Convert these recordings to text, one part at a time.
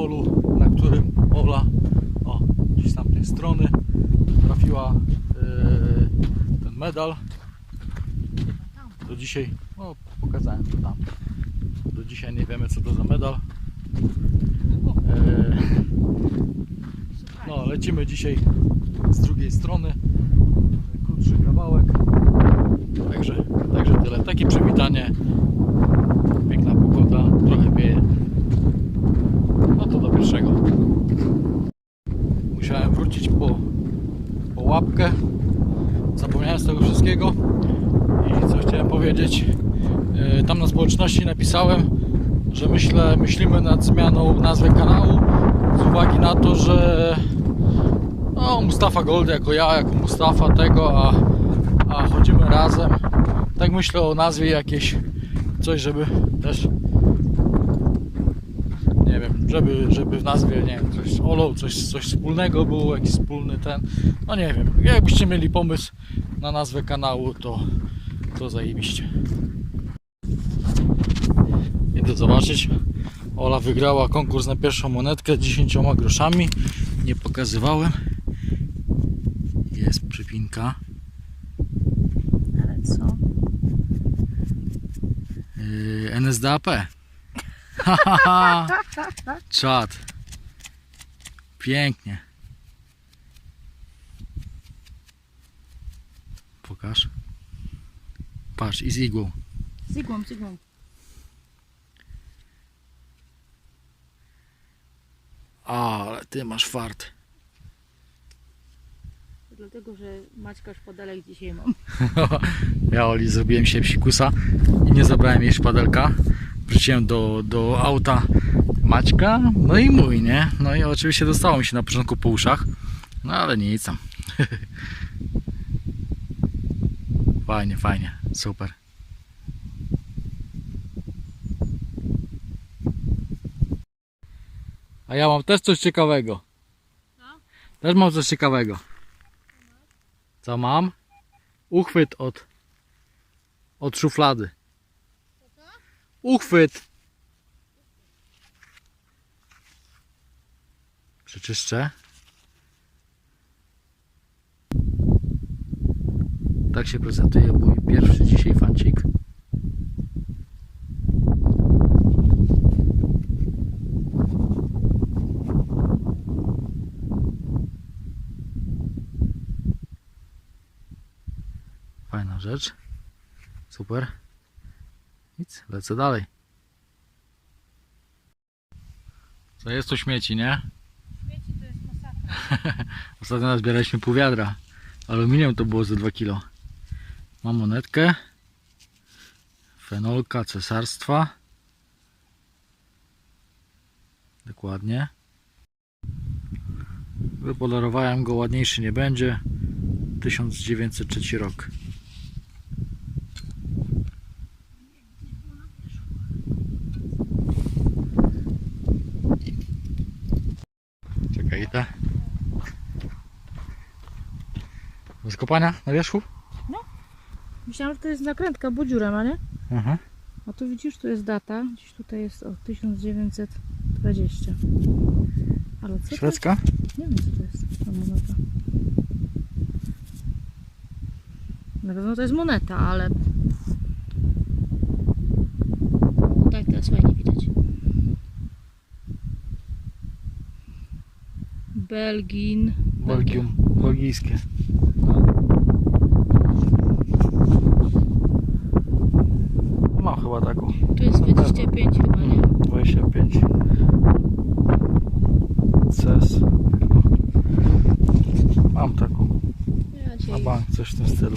Polu, na którym Ola, o, gdzieś z tamtej strony, trafiła yy, ten medal. Do dzisiaj, no pokazałem to tam. Do dzisiaj nie wiemy co to za medal. Yy, no, lecimy dzisiaj z drugiej strony. Krótszy kawałek. Także, także tyle. Takie przywitanie. Piękna pogoda, trochę wieje. No to do pierwszego. Musiałem wrócić po, po łapkę. Zapomniałem z tego wszystkiego. I co chciałem powiedzieć. Yy, Społeczności napisałem, że myślę, myślimy nad zmianą nazwy kanału z uwagi na to, że no, Mustafa Gold jako ja, jako Mustafa tego, a, a chodzimy razem. Tak myślę o nazwie jakieś coś, żeby też nie wiem, żeby, żeby w nazwie, nie wiem, coś Olą, coś, coś wspólnego było, jakiś wspólny ten, no nie wiem, jakbyście mieli pomysł na nazwę kanału, to, to zajebiście. Idę zobaczyć. Ola wygrała konkurs na pierwszą monetkę 10 groszami. Nie pokazywałem. Jest przypinka. Ale co? Yy, NSDAP. Czad. Pięknie. Pokaż. Patrz, i z igłą. Z igłą, z igłą. Ale ty masz fart. Dlatego, że Maćka szpadalek dzisiaj mam. Ja Oli zrobiłem się psikusa i nie zabrałem jej szpadelka. Wróciłem do, do auta Maćka, no i mój, nie? No i oczywiście dostało mi się na początku po uszach, no ale nic tam. Fajnie, fajnie, super. A ja mam też coś ciekawego. Też mam coś ciekawego. Co mam? Uchwyt od od szuflady. Uchwyt. Przeczyszczę. Tak się prezentuje mój pierwszy dzisiaj fancik. Fajna rzecz. Super. Nic, lecę dalej. Co jest to śmieci, nie? Śmieci to jest masakra. Ostatnio nazbieraliśmy pół wiadra. Aluminium to było ze 2 kg. Mam monetkę. Fenolka cesarstwa. Dokładnie. Wypolarowałem go, ładniejszy nie będzie. 1903 rok. Czekaj, idę. Bez kopania na wierzchu? Myślałam, że to jest nakrętka, bo dziura ma, nie? Aha. A tu widzisz, tu jest data. Gdzieś tutaj jest o 1920. Ale co to Szwedzka? jest? Nie wiem, co to jest ta moneta. Na pewno to jest moneta, ale... Tak, teraz fajnie widać. Belgin. Belgium. Belgijskie. Mam chyba taką. Tu jest 25 chyba, nie? 25. CES. Mam taką. Na bank, coś w tym stylu.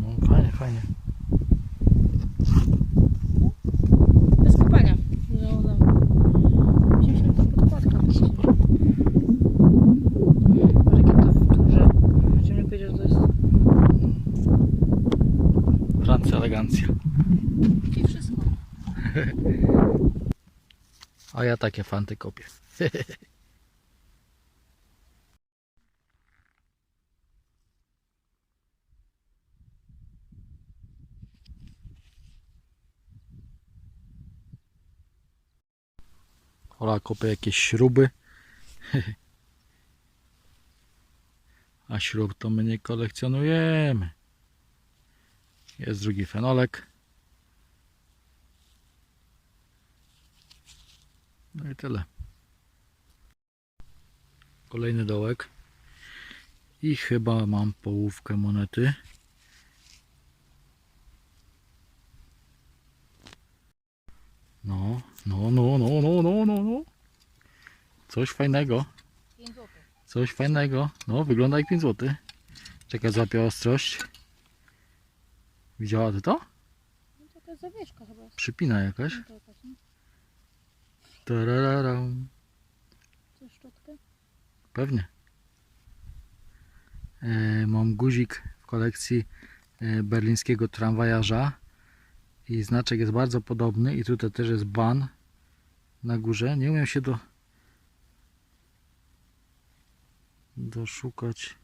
No fajnie, fajnie. bez kopania. No, no. Gdzieś tam ta podkładka. Super. Może jakie to duże. Czy mi powiedział, że to jest... Francja, elegancja. I wszystko. A ja takie fanty kopię. Ola kopie jakieś śruby. A śrub to my nie kolekcjonujemy. Jest drugi fenolek. No i tyle. Kolejny dołek. I chyba mam połówkę monety. No, no, no, no, no, no, no, no. Coś fajnego. 5 zł. Coś fajnego. No, wygląda jak 5 zł. Czekaj, złapie ostrość. Widziała ty to? No to jakaś zawieszka chyba jest. Przypina jakaś. No to jakaś, nie? Tarararam. Szczotkę? Pewnie. E, mam guzik w kolekcji e, berlińskiego tramwajarza i znaczek jest bardzo podobny i tutaj też jest ban na górze. Nie umiem się do doszukać.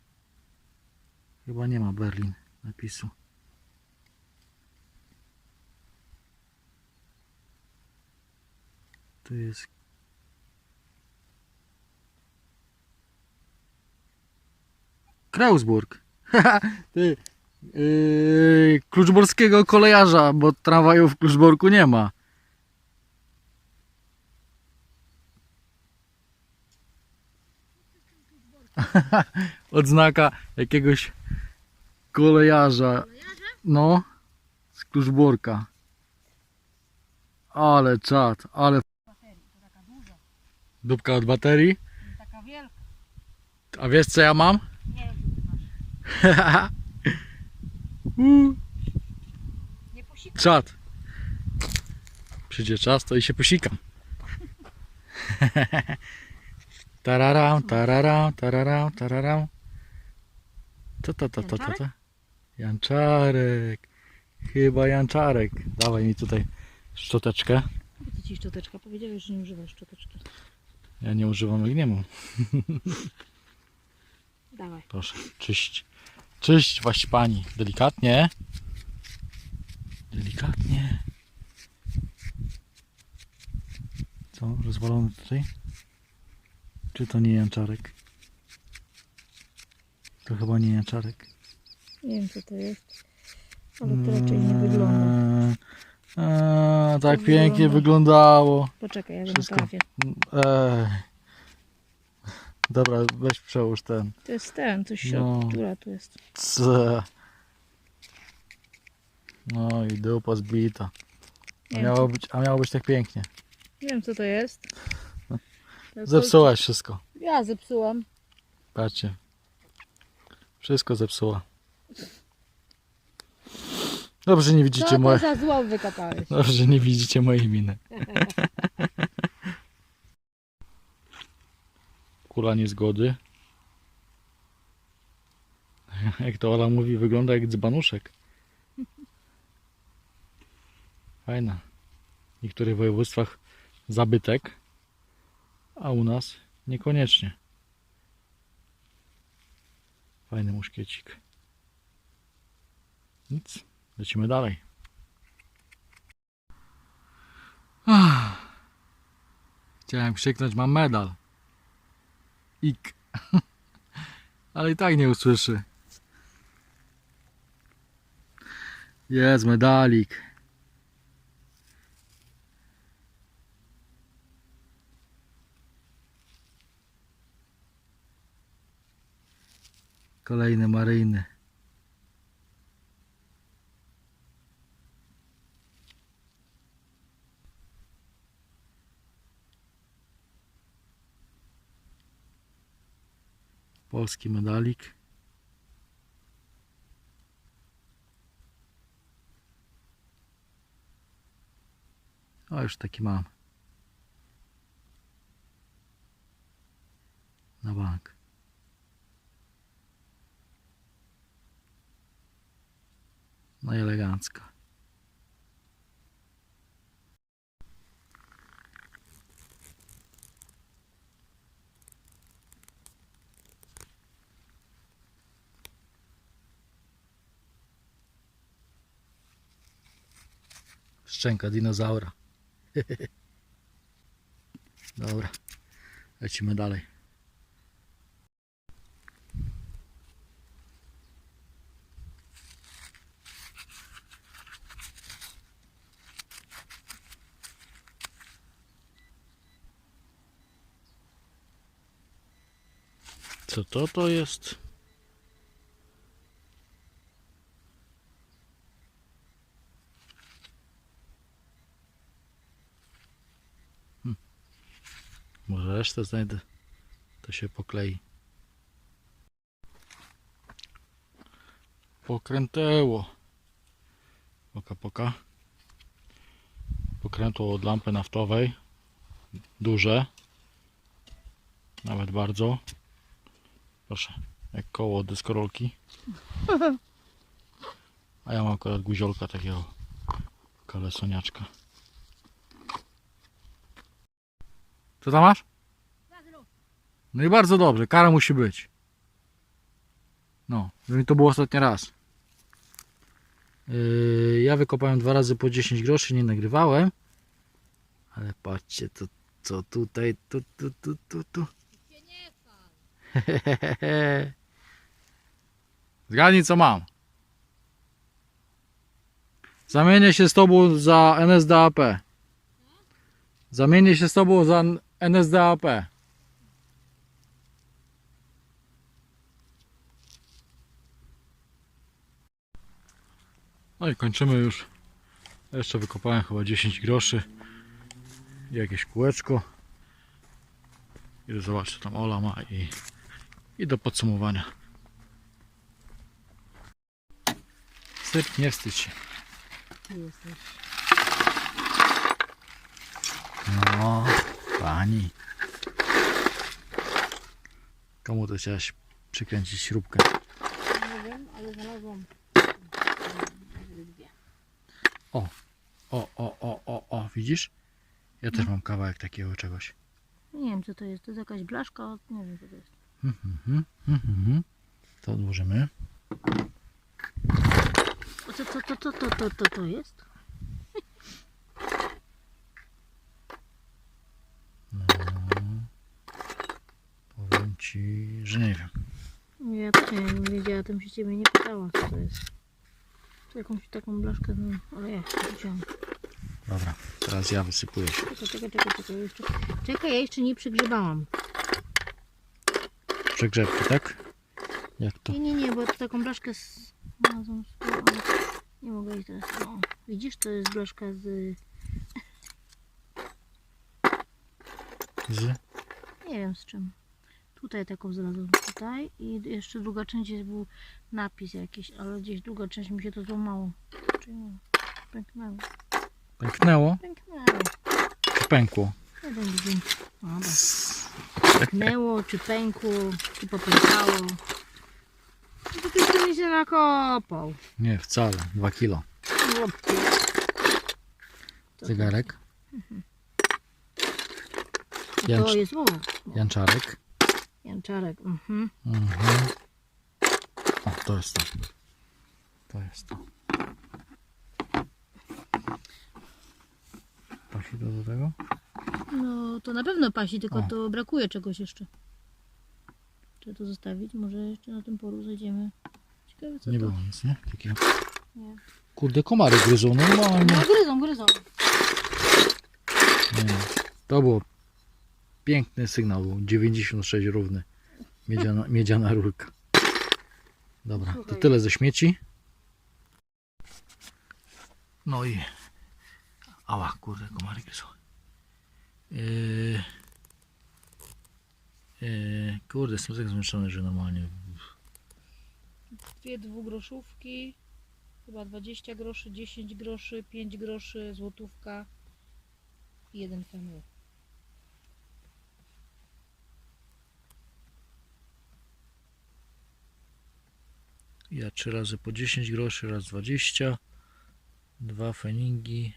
Chyba nie ma Berlin napisu. Tu jest Krausburg. Ty, yy, kluczborskiego kolejarza, bo tramwajów w Kluczborku nie ma. Odznaka jakiegoś kolejarza. No, z Kluczborka. Ale czad, ale Baterii, to taka duża. Dupka od baterii. Taka wielka. A wiesz co ja mam? Nie wiem, co. Nie posika. Czad. Przyjdzie czas, to i się posikam. tararam, tararam, tararam, tararam. Co to, to, to, to, to? Janczarek. Chyba Janczarek. Dawaj mi tutaj szczoteczkę. Ty ci szczoteczka powiedziałeś, że nie używasz szczoteczki. Ja nie używam lgniemu. Dawaj. Proszę, czyść. Czyść właśnie pani. Delikatnie. Delikatnie. Co? Rozwalony tutaj? Czy to nie janczarek? To chyba nie janczarek. Nie wiem co to jest. Ale to raczej nie eee, tak pięknie wygląda. wyglądało. Poczekaj, ja go Wszystko. naprawię. Eee. Dobra, weź przełóż ten. To jest ten, coś No. no. która tu jest. C. No i dupa zbita. A Nie, miało być, a miało być tak pięknie. nie wiem co to jest. Zepsułaś wszystko. Ja zepsułam. Patrzcie. Wszystko zepsuła. Dobrze, nie Co widzicie to moje... za zło wykopałeś? Dobrze, nie widzicie mojej miny. Kula niezgody. Jak to Ola mówi, wygląda jak dzbanuszek. Fajna. W niektórych województwach zabytek, a u nas niekoniecznie. Fajny muszkiecik. Nic, lecimy dalej. Chciałem krzyknąć, mam medal. Ik. Ale i tak nie usłyszy. Jest medalik. Kolejny maryjny. Polski medalik. O, już taki mam. Na bank. No i elegancko. Szczęka dinozaura. Dobra, lecimy dalej. Co to to jest? Może resztę znajdę. To się poklei. Pokręteło. Poka, poka. Pokrętło od lampy naftowej. Duże. Nawet bardzo. Proszę, jak koło od deskorolki. A ja mam akurat guziolka takiego kalesoniaczka. Co tam masz? No i bardzo dobrze, kara musi być. No, żeby mi to było ostatni raz. Yy, ja wykopałem dwa razy po 10 groszy, nie nagrywałem. Ale patrzcie, to, co tutaj, tu, tu, tu, tu, tu. Zgadnij co mam. Zamienię się z tobą za NSDAP. Zamienię się z tobą za NSDAP. No i kończymy już. Jeszcze wykopałem chyba 10 groszy. I jakieś kółeczko. I zobacz co tam Ola ma i, i do podsumowania. Syp, nie wstydź się. No, pani. Komu to chciałaś przykręcić śrubkę? Nie wiem, ale znalazłam. Dwie. O, o, o, o, o, widzisz? Ja też mam kawałek takiego czegoś. Nie wiem co to jest. To jest jakaś blaszka. Nie wiem co to jest. Mhm, mhm, mhm. To odłożymy. O co to, to, to, to, to, to, to jest? Powiem ci, że nie wiem. Nie, ja też nie wiem, nie wiedziała, tym się ciebie nie pytała co to jest. To jakąś taką blaszkę, no, ale ja widziałam. Dobra, teraz ja wysypuję się. Czekaj, czekaj, czekaj, czekaj, jeszcze. Czekaj, ja jeszcze nie przegrzebałam. Przegrzebki, tak? Jak to? Nie, nie, nie, bo to taką blaszkę z... znalazłam z- ale Nie mogę jej teraz. O, widzisz, to jest blaszka z... Z? Nie wiem z czym. Tutaj taką znalazłam, tutaj i jeszcze druga część jest był napis jakiś, ale gdzieś druga część mi się to złamało. Czy nie? Pęknęło. Pęknęło Pęknęło. czy pękło? Jeden dzień. Dobra. Pęknęło, czy pękło, czy popękało. No to ty mi się nakopał. Nie, wcale. Dwa kilo. To? Zegarek. To Jancz, jest, o, janczarek. Janczarek. Mhm. Mhm. O, to jest to. To jest to. Pasi to do tego? No to na pewno pasi, tylko O. to brakuje czegoś jeszcze. Czy to zostawić? Może jeszcze na tym polu zejdziemy. Ciekawe co Nie to. było nic, nie? Takiego. Nie. Kurde, komary gryzą normalnie. No gryzą, gryzą. Nie. To było piękny sygnał. Był 96 równy. Miedziana, miedziana rurka. Dobra, to tyle ze śmieci. No i. Ała, kurde, komary gryzą. Yy, yy, kurde, jestem tak zmęczony, że normalnie. Dwie dwugroszówki. Chyba 20 groszy, 10 groszy, 5 groszy, złotówka i jeden fenół. Ja trzy razy po 10 groszy, raz 20. Dwa feningi.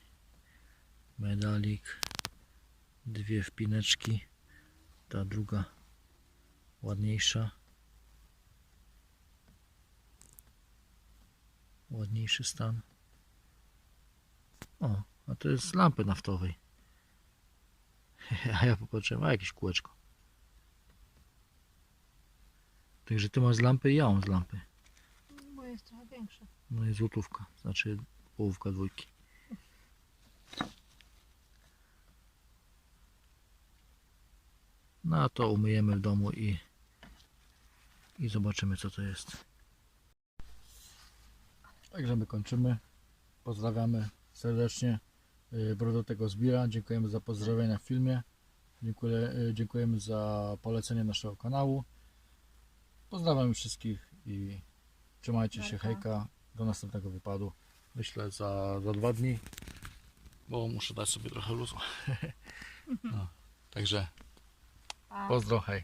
Medalik. Dwie wpineczki. Ta druga ładniejsza. Ładniejszy stan. O, a to jest z lampy naftowej. A ja popatrzyłem, a jakieś kółeczko. Także ty masz z lampy i ja mam z lampy. Większe. No i złotówka, znaczy połówka dwójki. No a to umyjemy w domu i, i zobaczymy co to jest. Także my kończymy. Pozdrawiamy serdecznie y, Brodowego Zbira. Dziękujemy za pozdrowienia w filmie. Y, dziękujemy za polecenie naszego kanału. Pozdrawiam wszystkich i trzymajcie się. Hejka. Do następnego wypadu. Myślę za, za dwa dni. Bo muszę dać sobie trochę luzu. no, także pozdro, hej.